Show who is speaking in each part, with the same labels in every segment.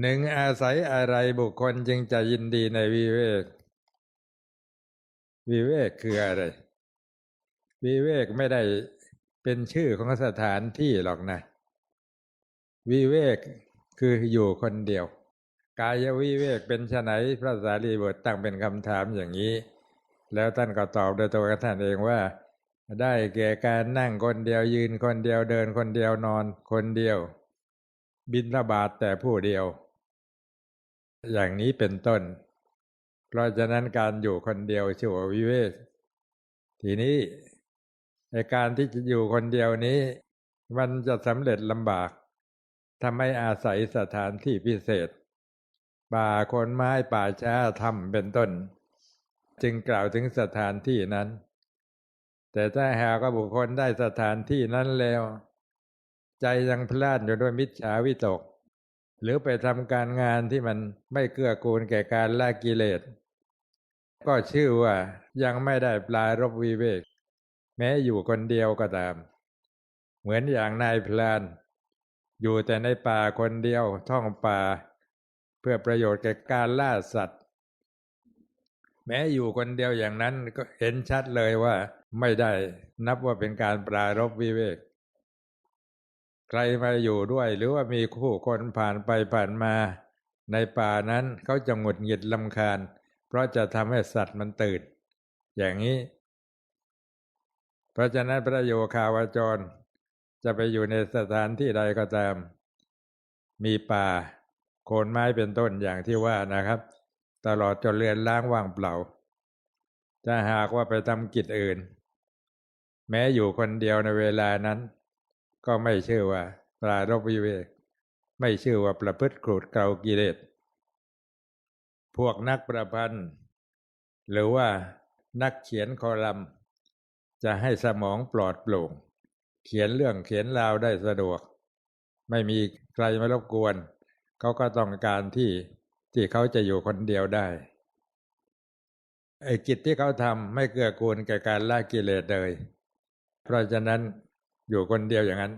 Speaker 1: หนึ่งอาศัยอะไรบุคคลจึงจะยินดีในวิเวก วิเวกคืออะไร วิเวกไม่ได้เป็นชื่อของสถานที่หรอกนะ วิเวกคืออยู่คนเดียว กายวิเวกเป็นไนพระสารีบุตรตั้งเป็นคำถามอย่างนี้ แล้วท่านก็ตอบโดยตัวท่านเองว่า ได้แก่การนั่งคนเดียวยืนคนเดียวเดินคนเดียวนอนคนเดียวบินทบาทแต่ผู้เดียว อย่างนี้เป็นต้น เพราะฉะนั้นการอยู่คนเดียวชื่อว่าวิเวกทีนี้ในการที่จะอยู่คนเดียวนี้ มันจะสำเร็จลำบากทำให้อาศัยสถานที่พิเศษ ป่าคนไม้ป่าช้าทำเป็นต้น จึงกล่าวถึงสถานที่นั้น แต่ถ้าหากว่าบุคคลได้สถานที่นั้นแล้ว ใจยังพลาดอยู่ด้วยมิจฉาวิตก หรือไปทำการงานที่มันไม่เกื้อกูลแก่การละกิเลส ก็ชื่อว่ายังไม่ได้ปลายรบวิเวก แม้อยู่คนเดียวก็ตาม เหมือนอย่างนายพลาน อยู่แต่ในป่าคนเดียวท่องป่า เพื่อประโยชน์แก่การล่าสัตว์ แม้อยู่คนเดียวอย่างนั้นก็เห็นชัดเลยว่าไม่ได้นับว่าเป็นการปรารบวิเวก ใครมาอยู่ด้วย หรือว่ามีคู่คนผ่านไปผ่านมา ในป่านั้นเขาจะหงุดหงิดลำคาญ เพราะจะทำให้สัตว์มันตื่น อย่างนี้ เพราะฉะนั้นพระโยคาวาจร จะไปอยู่ในสถานที่ใดก็ตาม มีป่า โคนไม้เป็นต้นอย่างที่ว่านะครับ ตลอดจนเรือนล้างว่างเปล่าถ้าหากว่าไปทำกิจอื่น แม้อยู่คนเดียวในเวลานั้น ก็ไม่ชื่อว่าปรารบวิเวกไม่ชื่อว่าประพฤติขูดเกลากิเลสพวกนักประพันธ์ หรือว่านักเขียนคอลัมน์ จะให้สมองปลอดโปร่ง เขียนเรื่องเขียนราวได้สะดวก ไม่มีใครมารบกวน เขาก็ต้องการที่ที่เขาจะอยู่คนเดียวได้ไอ้กิจที่เขาทำไม่เกื้อกูลแก่การละกิเลสเลย เพราะฉะนั้น อยู่คนเดียวอย่างนั้น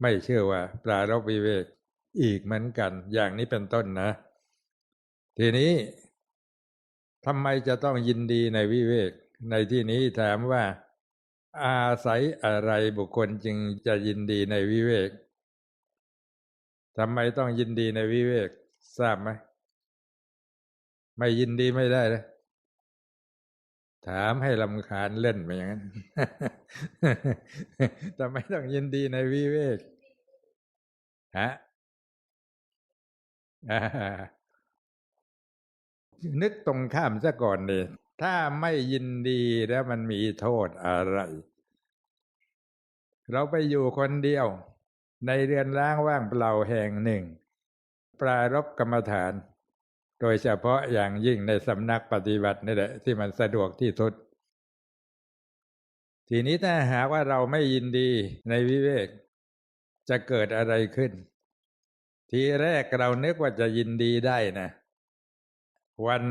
Speaker 1: ไม่เชื่อว่าปรารบวิเวกอีกเหมือนกัน อย่างนี้เป็นต้นนะ ทีนี้ทำไมจะต้องยินดีในวิเวก ในที่นี้ถามว่า อาศัยอะไรบุคคลจึงจะยินดีในวิเวกทำไมต้องยินดีในวิเวก ทราบไหมไม่ยินดีไม่ได้เลย ถามให้ลำคาญเล่นไปอย่างนั้นทำไมต้องยินดีในวิเวกฮะนึกตรงข้ามซะก่อนเลยถ้าไม่ยินดีแล้วมันมีโทษอะไร เราไปอยู่คนเดียว ในเรือนร่างว่างเปล่าแห่งหนึ่ง ปรารบกรรมฐาน โดยเฉพาะอย่างยิ่งในสำนักปฏิบัตินี่แหละที่มันสะดวกที่สุด ทีนี้ถ้าหากว่าเราไม่ยินดีในวิเวก จะเกิดอะไรขึ้น ทีแรกเรานึกว่าจะยินดีได้นะ วัน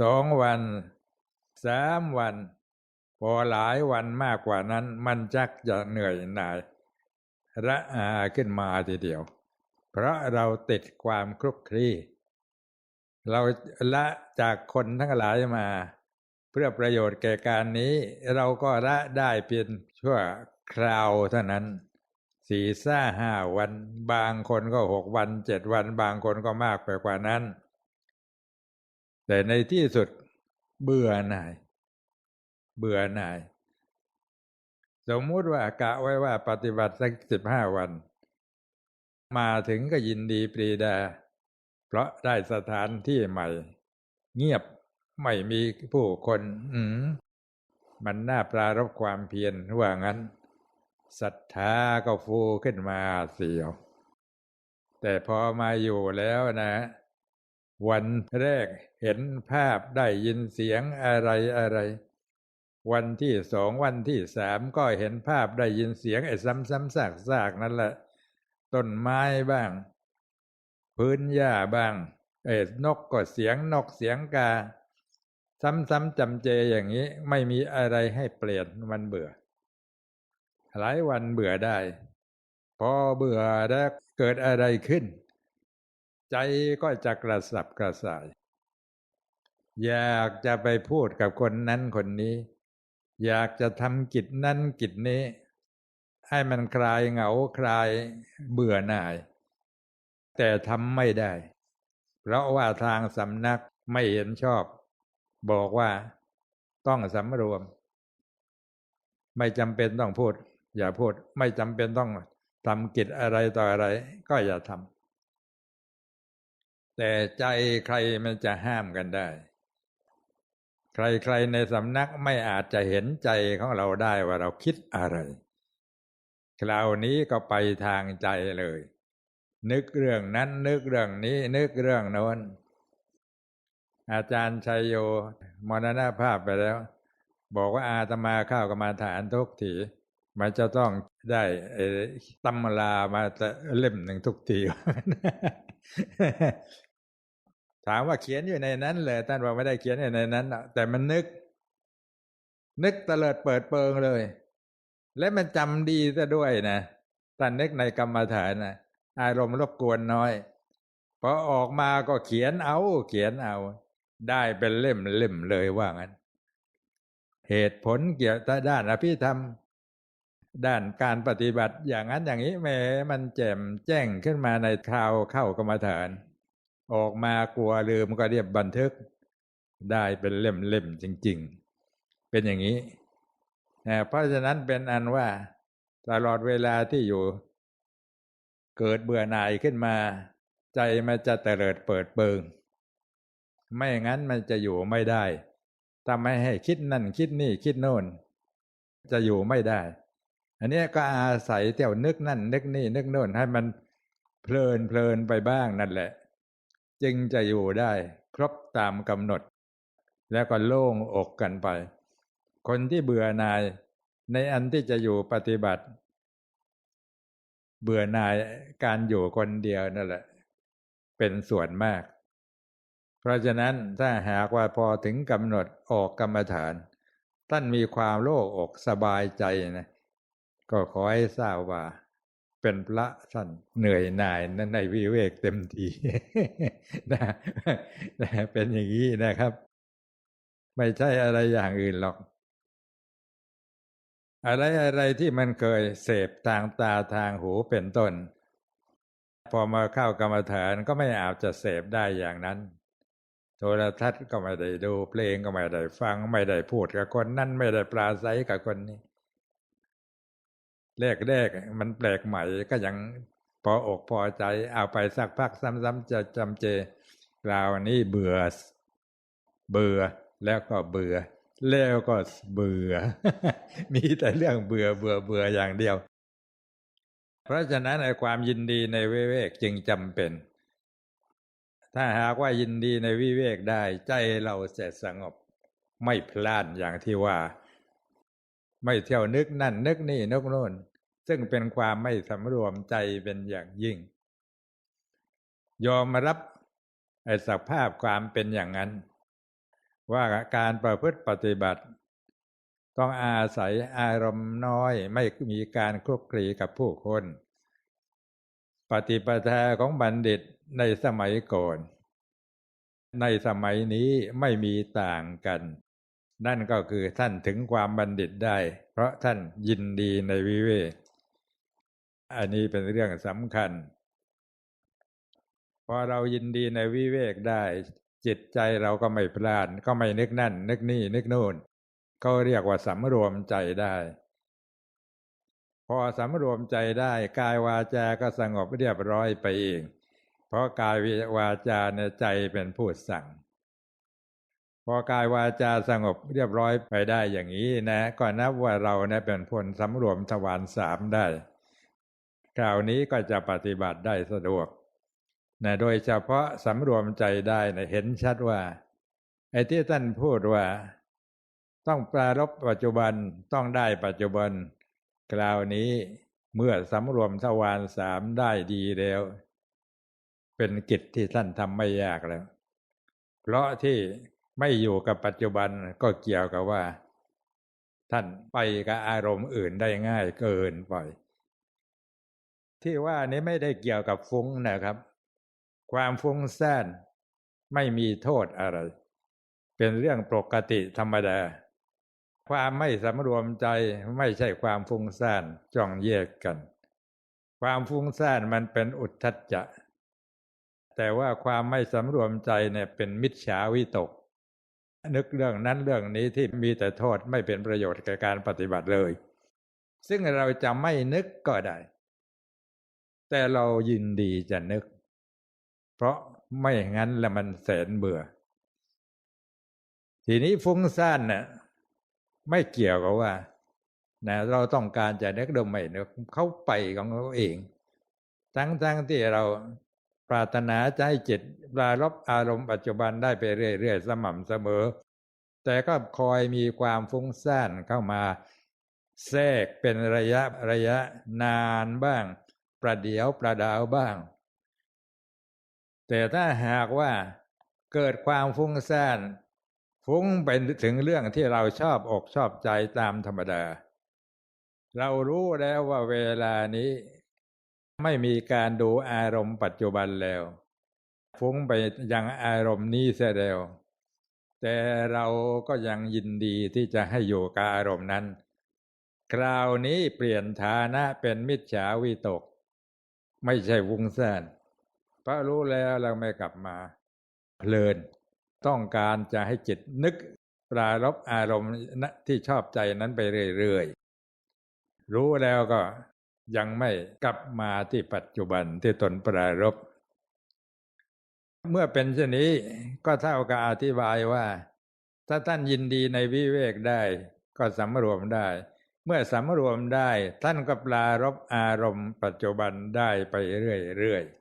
Speaker 1: สองวันสามวัน พอหลายวันมากกว่านั้น มันจักจะเหนื่อยหน่ายระอาขึ้นมาทีเดียว เพราะเราติดความคลุกคลี เราละจากคนทั้งหลายมา เพื่อประโยชน์แก่การนี้ เราก็ละได้เพียงชั่วคราวเท่านั้นสี่ส้าห้าวันบางคนก็หกวันเจ็ดวัน บางคนก็มากไปกว่านั้น แต่ในที่สุดเบื่อหน่าย เบื่อหน่าย สมมุติว่ากะไว้ว่าปฏิบัติสักสิบห้าวัน มาถึงก็ยินดีปรีดา ราะได้สถานที่ใหม่ เงียบไม่มีผู้คนอืมมันน่าปรารบความเพียรว่างั้นศรัทธาก็ฟูขึ้นมาเสียว แต่พอมาอยู่แล้วนะ วันแรกเห็นภาพได้ยินเสียงอะไรอะไร วันที่สองวันที่สามก็เห็นภาพได้ยินเสียงไอ้ซ้ำๆซากๆนั่นแหละ ต้นไม้บ้าง พื้นหญ้าบ้าง เอ็ดนกก็เสียงนกเสียงกา ซ้ำๆจำเจอย่างนี้ไม่มีอะไรให้เปลี่ยนมันเบื่อ หลายวันเบื่อได้ พอเบื่อแล้วเกิดอะไรขึ้น ใจก็จะกระสับกระส่าย อยากจะไปพูดกับคนนั้นคนนี้ อยากจะทำกิจนั้นกิจนี้ ให้มันคลายเหงาคลายเบื่อหน่าย แต่ทำไม่ได้ เพราะว่าทางสำนักไม่เห็นชอบ บอกว่าต้องสำรวม ไม่จำเป็นต้องพูด อย่าพูด ไม่จำเป็นต้องทำกิจอะไรต่ออะไร ก็อย่าทำแต่ใจใครมันจะห้ามกันได้ ใครๆในสำนักไม่อาจจะเห็นใจของเราได้ว่าเราคิดอะไร คราวนี้ก็ไปทางใจเลย นึกเรื่องนั้น นึกเรื่องนี้ นึกเรื่องโน้นอาจารย์ชัยโยมรณภาพไปแล้ว บอกว่าอาตมาเข้ากรรมาฐานทุกทีมันจะต้องได้ตำรามาเล่มหนึ่งทุกที ถามว่าเขียนอยู่ในนั้นเลยท่านบอกไม่ได้เขียนอยู่ในนั้นแต่มันนึก นึกตเลิดเปิดเปิงเลย และมันจำดีซะด้วยนะท่านนึกในกรรมฐานนะ อารมณ์รบกวนน้อยพอออกมาก็เขียนเอา เขียนเอา ได้เป็นเล่มเล่มเลยว่างั้น เหตุผลเกี่ยวกับด้านอภิธรรม ด้านการปฏิบัติอย่างนั้นอย่างนี้แม้มันแจ่มแจ้งขึ้นมาในคราวเข้ากรรมฐาน ออกมากลัวลืมก็เรียบบันทึก ได้เป็นเล่มๆจริง ๆ เป็นอย่างนี้เพราะฉะนั้นเป็นอันว่าตลอดเวลาที่อยู่ เกิดเบื่อหน่ายขึ้นมา ใจมันจะเตลิดเปิดเปิง ไม่งั้นมันจะอยู่ไม่ได้ถ้าไม่ให้คิดนั่นคิดนี่คิดโน่น จะอยู่ไม่ได้ อันนี้ก็อาศัยเที่ยวนึกนั่น นึกนี่นึกโน่นให้มันเพลินเพลินไปบ้างนั่นแหละ จึงจะอยู่ได้ ครบตามกำหนด แล้วก็โล่งอกกันไป คนที่เบื่อหน่าย ในอันที่จะอยู่ปฏิบัติ เบื่อหน่ายการอยู่คนเดียวนั่นแหละ เป็นส่วนมาก เพราะฉะนั้นถ้าหากว่าพอถึงกำหนดออกกรรมฐาน ท่านมีความโล่งอกสบายใจนะก็ขอให้ทราบว่า เป็นพระท่านเหนื่อยหน่ายนั้นในวิเวกเต็มทีนะนะเป็นอย่างนี้นะครับ ไม่ใช่อะไรอย่างอื่นหรอก อะไรอะไรที่มันเคยเสพทางตาทางหูเป็นต้น พอมาเข้ากรรมฐานก็ไม่อาจจะเสพได้อย่างนั้น โทรทัศน์ก็ไม่ได้ดูเพลงก็ไม่ได้ฟัง ไม่ได้พูดกับคนนั่นไม่ได้ปราศัยกับคนนี้แรกๆมันแปลกใหม่ก็ยังพออกพอใจเอาไปสักพักซ้ำๆจะจำเจคราวนี้เบื่อ เบื่อแล้วก็เบื่อ แล้วก็เบื่อ มีแต่เรื่องเบื่อเบื่อเบื่ออย่างเดียว เพราะฉะนั้นในความยินดีในวิเวกจึงจำเป็น ถ้าหากว่ายินดีในวิเวกได้ ใจเราจะสงบ ไม่พลาดอย่างที่ว่า ไม่เที่ยวนึกนั่นนึกนี่นึกโน่น ซึ่งเป็นความไม่สำรวมใจเป็นอย่างยิ่ง ยอมมารับไอ้สภาพความเป็นอย่างนั้น ว่าการประพฤติปฏิบัติ ต้องอาศัยอารมณ์น้อยไม่มีการคลุกคลีกับผู้คน ปฏิปทาของบัณฑิตในสมัยก่อน ในสมัยนี้ไม่มีต่างกัน นั่นก็คือท่านถึงความบัณฑิตได้ เพราะท่านยินดีในวิเวกอันนี้เป็นเรื่องสำคัญ พอเรายินดีในวิเวกได้ จิตใจเราก็ไม่พลาดก็ไม่นึกนั่น นึกนี่นึกนู่นเขาเรียกว่าสำรวมใจได้ พอสำรวมใจได้กายวาจาก็สงบเรียบร้อยไปเอง เพราะกายวาจาในใจเป็นผู้สั่ง พอกายวาจาสงบเรียบร้อยไปได้อย่างนี้นะก็นับว่าเราเนี่ยเป็นผลสำรวมทวารสามได้คราวนี้ก็จะปฏิบัติได้สะดวก นะโดยเฉพาะสำรวมใจได้นะเห็นชัดว่าไอ้ที่ท่านพูดว่า ต้องปรารบปัจจุบันต้องได้ปัจจุบันคราวนี้เมื่อสำรวมทวารสามได้ดีแล้ว เป็นกิจที่ท่านทำไม่ยากแล้ว เพราะที่ไม่อยู่กับปัจจุบันก็เกี่ยวกับว่า ท่านไปกับอารมณ์อื่นได้ง่ายเกินไป ที่ว่านี้ไม่ได้เกี่ยวกับฟุ้งนะครับ ความฟุ้งซ่านไม่มีโทษอะไร เป็นเรื่องปกติธรรมดา ความไม่สำรวมใจไม่ใช่ความฟุ้งซ่านจ้องแยกกัน ความฟุ้งซ่านมันเป็นอุทธัจจะ แต่ว่าความไม่สำรวมใจเนี่ยเป็นมิจฉาวิตก นึกเรื่องนั้นเรื่องนี้ที่มีแต่โทษไม่เป็นประโยชน์แก่การปฏิบัติเลย ซึ่งเราจะไม่นึกก็ได้ แต่เรายินดีจะนึก เพราะไม่อย่างนั้นแล้วมันแสนเบื่อ ทีนี้ฟุ้งซ่านน่ะไม่เกี่ยวกับว่านะเราต้องการจะนึกดมไม่นึกเขาไปของเขาเอง ทั้งๆทที่เราปรารถนาให้จิตปรารบอารมณ์ปัจจุบันได้ไปเรื่อยๆสม่ำเสมอ แต่ก็คอยมีความฟุ้งซ่านเข้ามา แทรกเป็นระยะระยะนานบ้าง ประเดียวประดาวบ้าง แต่ถ้าหากว่าเกิดความฟุ้งซ่านฟุ้งไปถึงเรื่องที่เราชอบอกชอบใจตามธรรมดา เรารู้แล้วว่าเวลานี้ ไม่มีการดูอารมณ์ปัจจุบันแล้ว ฟุ้งไปยังอารมณ์นี้เสียแล้ว แต่เราก็ยังยินดีที่จะให้อยู่กับอารมณ์นั้น คราวนี้เปลี่ยนฐานะเป็นมิจฉาวิตก ไม่ใช่วุ้งซ่าน พระรู้แล้วเราไม่กลับมาเพลิน ต้องการจะให้จิตนึกปรารบอารมณ์ที่ชอบใจนั้นไปเรื่อยๆ รู้แล้วก็ยังไม่กลับมาที่ปัจจุบันที่ตนปรารบเมื่อเป็นเช่นนี้ก็เท่ากับอธิบายว่า ถ้าท่านยินดีในวิเวกได้ก็สำรวมได้ เมื่อสำรวมได้ท่านก็ปรารบอารมณ์ปัจจุบันได้ไปเรื่อยๆ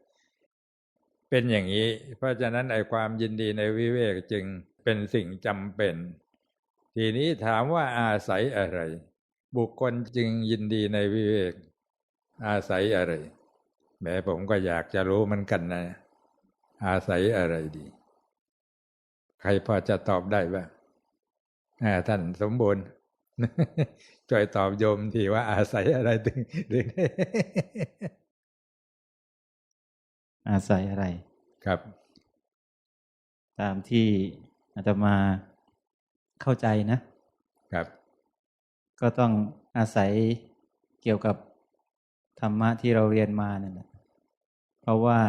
Speaker 1: เป็นอย่างนี้ เพราะฉะนั้นไอ้ความยินดีในวิเวกจึงเป็นสิ่งจำเป็น ทีนี้ถามว่าอาศัยอะไร บุคคลจึงยินดีในวิเวก อาศัยอะไรแม้ผมก็อยากจะรู้มันกันนะ อาศัยอะไรดี ใครพอจะตอบได้บ้างท่านสมบูรณ์ช่วยตอบโยมทีว่าอาศัยอะไรถึงถึง
Speaker 2: อาศัยอะไร
Speaker 1: ครับ
Speaker 2: ตามที่อาตมาเข้าใจนะ
Speaker 1: ครับ
Speaker 2: ก็ต้องอาศัยเกี่ยวกับธรรมะที่เราเรียนมาเนี่ยนะเพราะว่า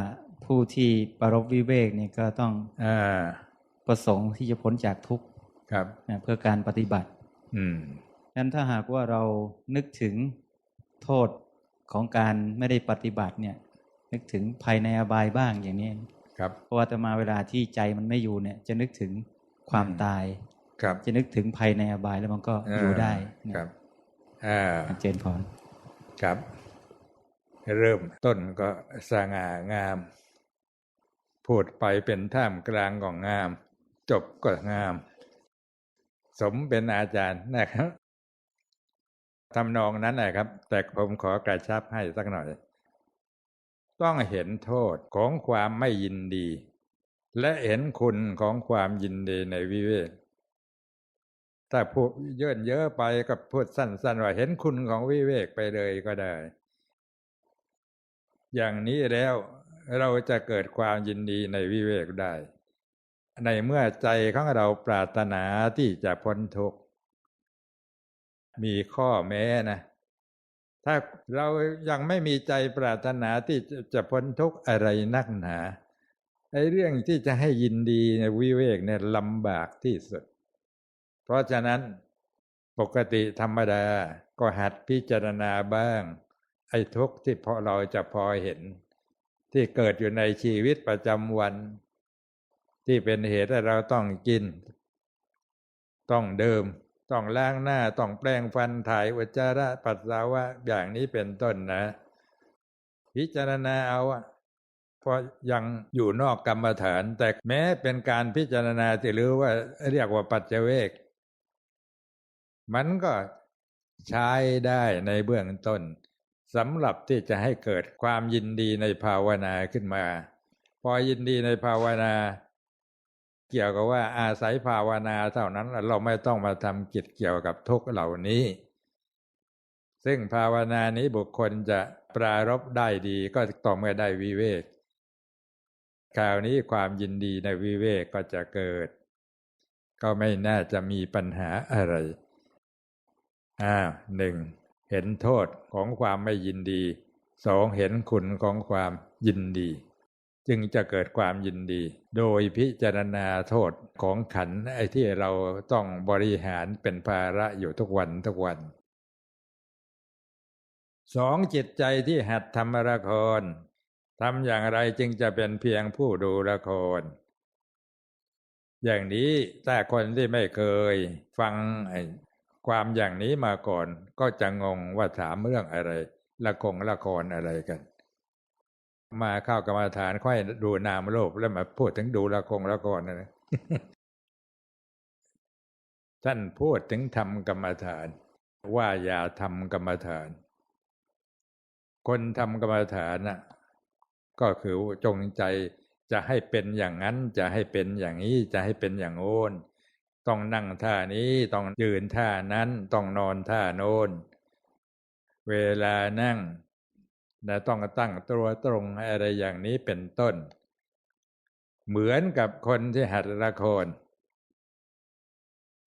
Speaker 2: ผู้ที่ปรบวิเวกเนี่ยก็ต้อง
Speaker 1: อ่า
Speaker 2: ประสงค์ที่จะพ้นจากทุกข์
Speaker 1: ครับ
Speaker 2: นะเพื่อการปฏิบัติ
Speaker 1: อืม
Speaker 2: นั้นถ้าหากว่าเรานึกถึงโทษของการไม่ได้ปฏิบัติเนี่ย นึกถึงภายในอบายบ้างอย่างนี้
Speaker 1: ครับ
Speaker 2: เพราะว่าจะมาเวลาที่ใจมันไม่อยู่เนี่ย จะนึกถึงความ
Speaker 1: อืม
Speaker 2: ตาย
Speaker 1: ครับ
Speaker 2: จะนึกถึงภายในอบายแล้วมันก็อยู่ได้นะครับ
Speaker 1: อ่า
Speaker 2: เจนพร
Speaker 1: ครับ เริ่มต้นก็สง่างาม พูดไปเป็นท่ามกลางก็งาม จบก็งาม สมเป็นอาจารย์นะครับทำนองนั้นนะครับ แต่ผมขอกระชับให้สักหน่อย ต้องเห็นโทษของความไม่ยินดี และเห็นคุณของความยินดีในวิเวกถ้าพูดเยินเยอะไปก็พูดสั้นๆว่าเห็นคุณของวิเวกไปเลยก็ได้ อย่างนี้แล้วเราจะเกิดความยินดีในวิเวกได้ ในเมื่อใจของเราปรารถนาที่จะพ้นทุกข์มีข้อแม้นะ ถ้าเรายังไม่มีใจปรารถนาที่จะพ้นทุกข์อะไรนักหนาไอ้เรื่องที่จะให้ยินดีในวิเวกเนี่ยลำบากที่สุด เพราะฉะนั้นปกติธรรมดาก็หัดพิจารณาบ้าง ไอ้ทุกข์ที่พอเราจะพอเห็น ที่เกิดอยู่ในชีวิตประจำวัน ที่เป็นเหตุให้เราต้องกิน ต้องเดิม ต้องล้างหน้าต้องแปรงฟันถ่ายอุจจาระปัสสาวะอย่างนี้เป็นต้นนะ พิจารณาเอาเพราะยังอยู่นอกกรรมฐาน แต่แม้เป็นการพิจารณาที่รู้ว่าเรียกว่าปัจเจเวก มันก็ใช้ได้ในเบื้องต้นสำหรับที่จะให้เกิดความยินดีในภาวนาขึ้นมา พอยินดีในภาวนา เกี่ยวกับว่าอาศัยภาวนาเท่านั้นเราไม่ต้องมาทำกิจเกี่ยวกับทุกเหล่านี้ ซึ่งภาวนานี้บุคคลจะปรารบได้ดีก็ต่อเมื่อได้วิเวกคราวนี้ความยินดีในวิเวกก็จะเกิด ก็ไม่น่าจะมีปัญหาอะไรอ่าหนึ่งเห็นโทษของความไม่ยินดีสองเห็นคุณของความยินดี จึงจะเกิดความยินดี โดยพิจารณาโทษของขันไอ้ที่เราต้องบริหารเป็นภาระอยู่ทุกวันทุกวันสองจิตใจที่หัดทำละครทำอย่างไรจึงจะเป็นเพียงผู้ดูละคร อย่างนี้ถ้าคนที่ไม่เคยฟังไอ้ความอย่างนี้มาก่อน ก็จะงงว่าถามเรื่องอะไร ละครละครอะไรกัน มาเข้ากรรมาฐานค่อยดูนามโลกแล้วมาพูดถึงดูละครละครนะท่านพูดถึงทำกรรมฐาน ว่าอย่าทำกรรมฐาน คนทำกรรมฐานน่ะก็คือจงใจจะให้เป็นอย่างนั้น จะให้เป็นอย่างนี้จะให้เป็นอย่างโน้นต้องนั่งท่านี้ต้องยืนท่านั้นต้องนอนท่าโน้นเวลานั่ง นะต้องตั้งตัวตรงอะไรอย่างนี้เป็นต้น เหมือนกับคนที่หัดละคร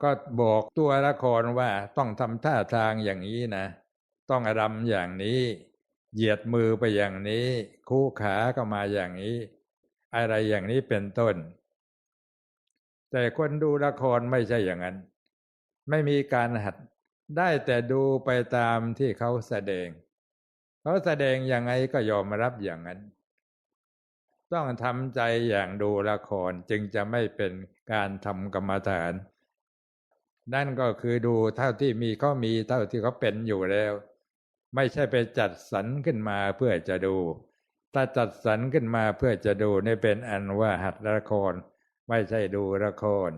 Speaker 1: ก็บอกตัวละครว่าต้องทำท่าทางอย่างนี้นะ ต้องรำอย่างนี้ เหยียดมือไปอย่างนี้ คู่ขาก็มาอย่างนี้ อะไรอย่างนี้เป็นต้น แต่คนดูละครไม่ใช่อย่างนั้น ไม่มีการหัดได้แต่ดูไปตามที่เขาแสดง เขาแสดงยังไงก็ยอมรับอย่างนั้น ต้องทำใจอย่างดูละครจึงจะไม่เป็นการทำกรรมฐาน นั่นก็คือดูเท่าที่มีเขามีเท่าที่เขาเป็นอยู่แล้ว ไม่ใช่ไปจัดสรรขึ้นมาเพื่อจะดู ถ้าจัดสรรขึ้นมาเพื่อจะดูนี่เป็นอันว่าหัดละคร ไม่ใช่ดูละคร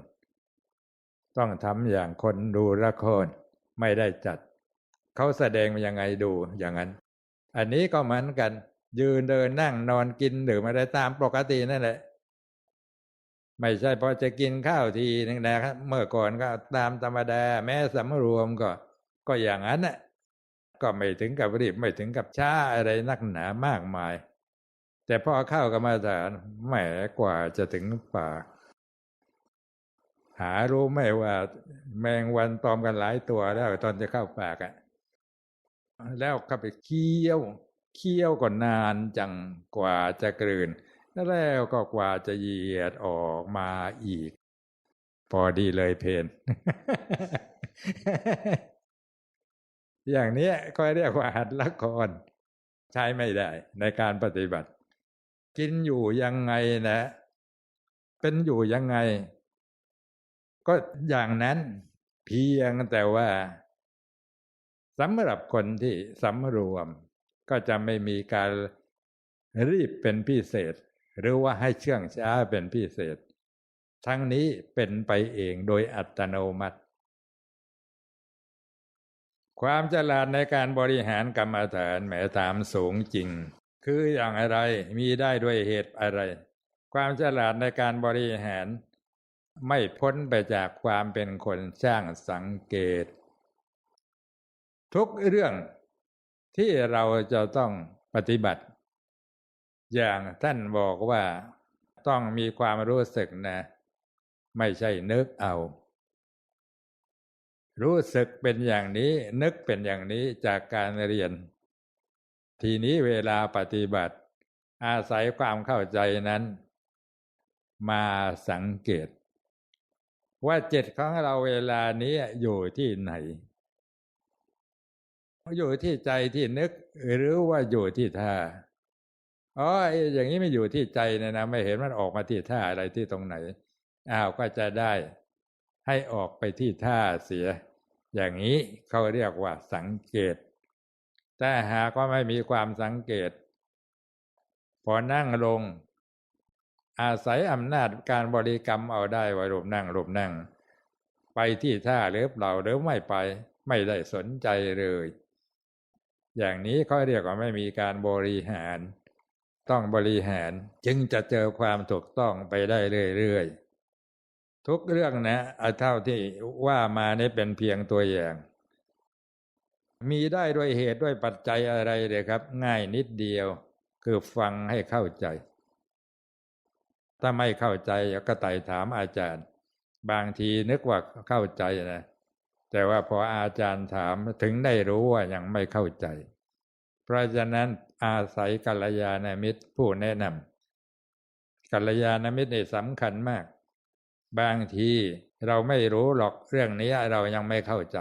Speaker 1: ต้องทำอย่างคนดูละครไม่ได้จัด เขาแสดงยังไงดูอย่างนั้น อันนี้ก็เหมือนกัน ยืนเดินนั่งนอนกินหรือไม่ได้ตามปกตินั่นแหละ ไม่ใช่พอจะกินข้าวทีนึงนะครับ เมื่อก่อนก็ตามธรรมดา แม้สำรวมก็ ก็อย่างนั้นน่ะก็ไม่ถึงกับรีบไม่ถึงกับช้าอะไรนักหนามากมาย แต่พอเข้ากับมาฐานแหมกว่าจะถึงป่า หารู้ไหมว่า แมงวันตอมกันหลายตัวแล้วตอนจะเข้าปากอะ่ะ แล้วก็ไปเคี้ยวเคี้ยวก็นานจังกว่าจะกลืนแล้วก็กว่าจะเหยียดออกมาอีก พอดีเลยเพน อย่างนี้ก็เรียกว่าหัดละครใช้ไม่ได้ในการปฏิบัติ กินอยู่ยังไงนะ เป็นอยู่ยังไง ก็อย่างนั้นเพียงแต่ว่า สำหรับคนที่สำรวม ก็จะไม่มีการรีบเป็นพิเศษ หรือว่าให้เชื่องช้าเป็นพิเศษ ทั้งนี้เป็นไปเองโดยอัตโนมัติ ความฉลาดในการบริหารกรรมฐานแหมตามสูงจริง คืออย่างไรมีได้ด้วยเหตุอะไร ความฉลาดในการบริหาร ไม่พ้นไปจากความเป็นคนช่างสังเกต ทุกเรื่องที่เราจะต้องปฏิบัติ อย่างท่านบอกว่าต้องมีความรู้สึกนะ ไม่ใช่นึกเอา รู้สึกเป็นอย่างนี้นึกเป็นอย่างนี้จากการเรียน ทีนี้เวลาปฏิบัติ อาศัยความเข้าใจนั้น มาสังเกต ว่าจิตของเราเวลานี้อยู่ที่ไหน อยู่ที่ใจที่นึก หรือว่าอยู่ที่ท่าอ๋ออย่างนี้ไม่อยู่ที่ใจนะนะไม่เห็นมันออกมาที่ท่าอะไรที่ตรงไหนอ้าวก็จะได้ ให้ออกไปที่ท่าเสีย อย่างนี้เขาเรียกว่าสังเกต แต่หากว่าไม่มีความสังเกต พอนั่งลง อาศัยอำนาจการบริกรรมเอาได้ว่ารูปนั่งรูปนั่ง ไปที่ท่าหรือเปล่าหรือไม่ไป ไม่ได้สนใจเลย อย่างนี้เขาเรียกว่าไม่มีการบริหาร ต้องบริหารจึงจะเจอความถูกต้องไปได้เรื่อยๆ ทุกเรื่องนะเท่าที่ว่ามานี่เป็นเพียงตัวอย่าง มีได้ด้วยเหตุด้วยปัจจัยอะไรเลยครับ ง่ายนิดเดียว คือฟังให้เข้าใจ ถ้าไม่เข้าใจก็ไต่ถามอาจารย์ บางทีนึกว่าเข้าใจนะ แต่ว่าพออาจารย์ถามถึงได้รู้ว่ายังไม่เข้าใจ เพราะฉะนั้นอาศัยกัลยาณมิตรผู้แนะนำกัลยาณมิตรนี่สำคัญมาก บางทีเราไม่รู้หรอกเรื่องนี้เรายังไม่เข้าใจ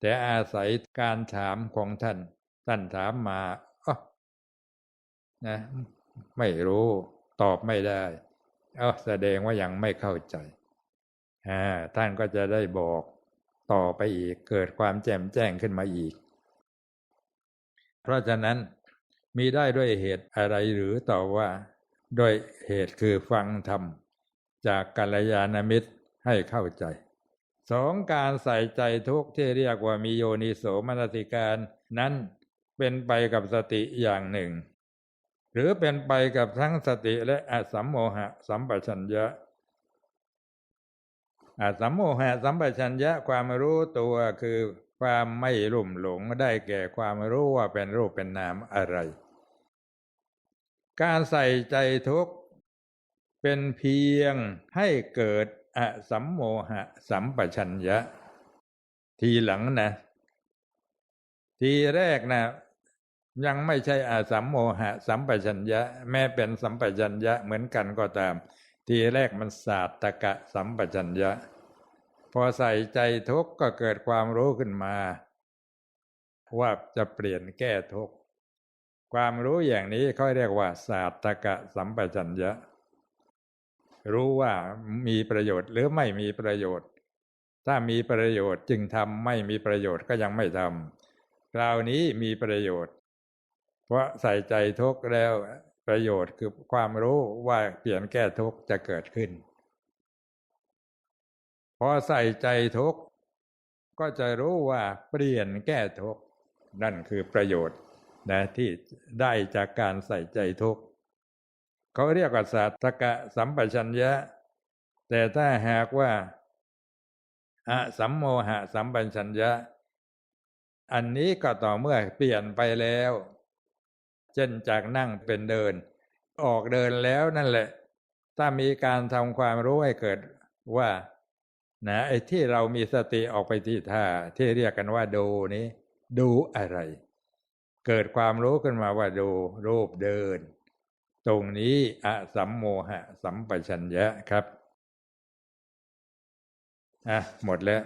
Speaker 1: แต่อาศัยการถามของท่าน ท่านถามมาอ๋อนะไม่รู้ตอบไม่ได้เออแสดงว่ายังไม่เข้าใจอ่าท่านก็จะได้บอก ต่อไปอีกเกิดความแจ่มแจ้งขึ้นมาอีก เพราะฉะนั้นมีได้ด้วยเหตุอะไรหรือต่อว่าด้วยเหตุคือฟังธรรม จากกัลยาณมิตรให้เข้าใจสองการใส่ใจทุกที่เรียกว่ามีโยนิโสมนสิการนั้นเป็นไปกับสติอย่างหนึ่ง หรือเป็นไปกับทั้งสติและอสัมโมหะสัมปชัญญะ สัมโมหะสัมปชัญญะความรู้ตัวคือความไม่ลุ่มหลงได้แก่ความรู้ว่าเป็นรูปเป็นนามอะไร การใส่ใจทุกข์เป็นเพียงให้เกิดอสัมโมหะสัมปชัญญะ ทีหลังนะ ทีแรกนะยังไม่ใช่อาสัมโมหะสัมปชัญญะ แม้เป็นสัมปชัญญะเหมือนกันก็ตาม ทีแรกมันศาสตกะสัมปชัญญะ พอใส่ใจทุกข์ก็เกิดความรู้ขึ้นมา ว่าจะเปลี่ยนแก้ทุกข์ความรู้อย่างนี้เขาเรียกว่าศาสตกะสัมปชัญญะ รู้ว่ามีประโยชน์หรือไม่มีประโยชน์ ถ้ามีประโยชน์จึงทำไม่มีประโยชน์ก็ยังไม่ทำคราวนี้มีประโยชน์ เพราะใส่ใจทุกข์แล้ว ประโยชน์คือความรู้ว่าเปลี่ยนแก้ทุกข์จะเกิดขึ้น พอใส่ใจทุกข์ก็จะรู้ว่าเปลี่ยนแก้ทุกข์นั่นคือประโยชน์นะที่ได้จากการใส่ใจทุกข์เขาเรียกว่าสัตตกะสัมปชัญญะ แต่ถ้าหากว่าอะสัมโมหะสัมปชัญญะ อันนี้ก็ต่อเมื่อเปลี่ยนไปแล้ว เช่นจากนั่งเป็นเดิน ออกเดินแล้วนั่นแหละ ถ้ามีการทำความรู้ให้เกิดว่านะไอ้ที่เรามีสติออกไปที่ท่าที่เรียกกันว่าดูนี้ ดูอะไร เกิดความรู้ขึ้นมาว่าดูรูปเดิน ตรงนี้อสัมโมหะ สัมปชัญญะครับอะหมดแล้ว